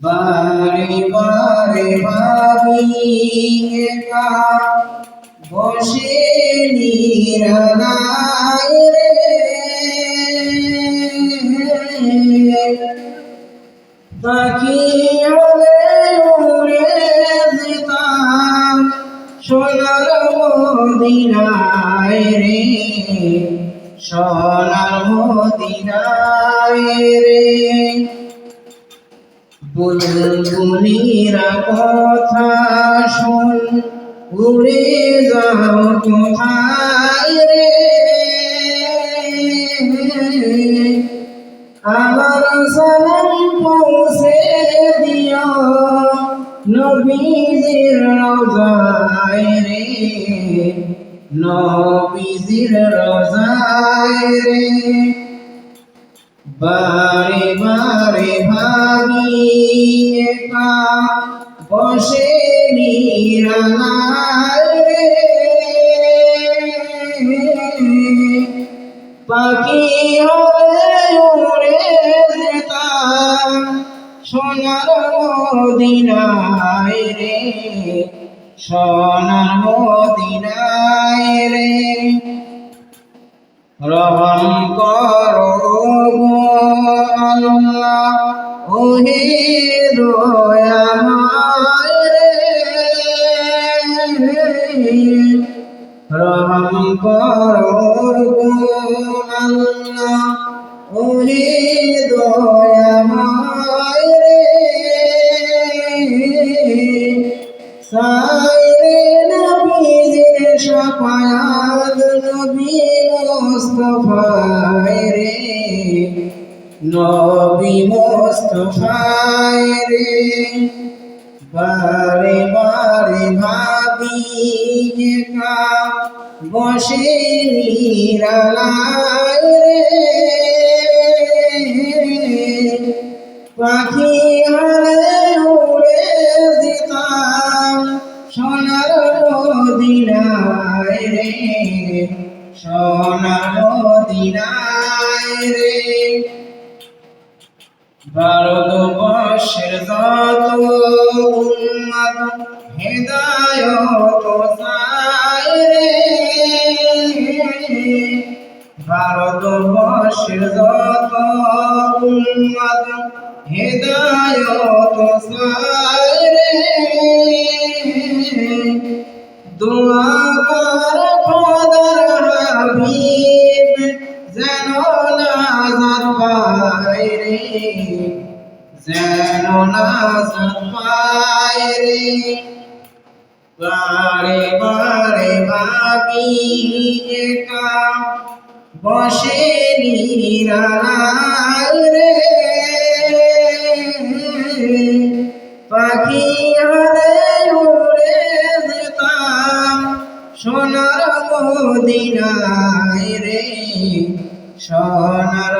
বারে বারে ভাবি একা বসে নিরালায় রে। পাখি সোনার মদিনায় রে সোনার মদিনায় রে। বুলবুলিরা কথা শুন, উড়ে যাও কোথায় রে? আমার সালাম পৌঁছে দিও, নবীজির রোজায় রে, নবীজির রোজায় রে। বারে বারে ভাবি একা বসে নিরালায় পাখি হলে উড়ে সোনার মদিনায় রে। সোনার মদিনায় রে। রহম করো আল্লাহ, ওহে রহম করো গো আল্লাহ ওহে দয়াময় রে সাইরে নবীজির শাফায়াত নবী মুস্তাফায় নবী মুস্তাফায় রে, বারে বারে ভাবি একা বসে নিরালায় রে। পাখি হলে উড়ে যেতাম সোনার মদিনায় রে, সোনার মদিনায় রে। ভারতবর্ষের যত উন্মাদ হেদায়ত ভারতবর্ষের যত উন্মাদ হেদায়ত চায় যেন নাজাত পায় রে। বারে বারে ভাবি বসে রে। পাখি হলে উড়ে যেতাম, সোনার মদিনায় রে। সোনার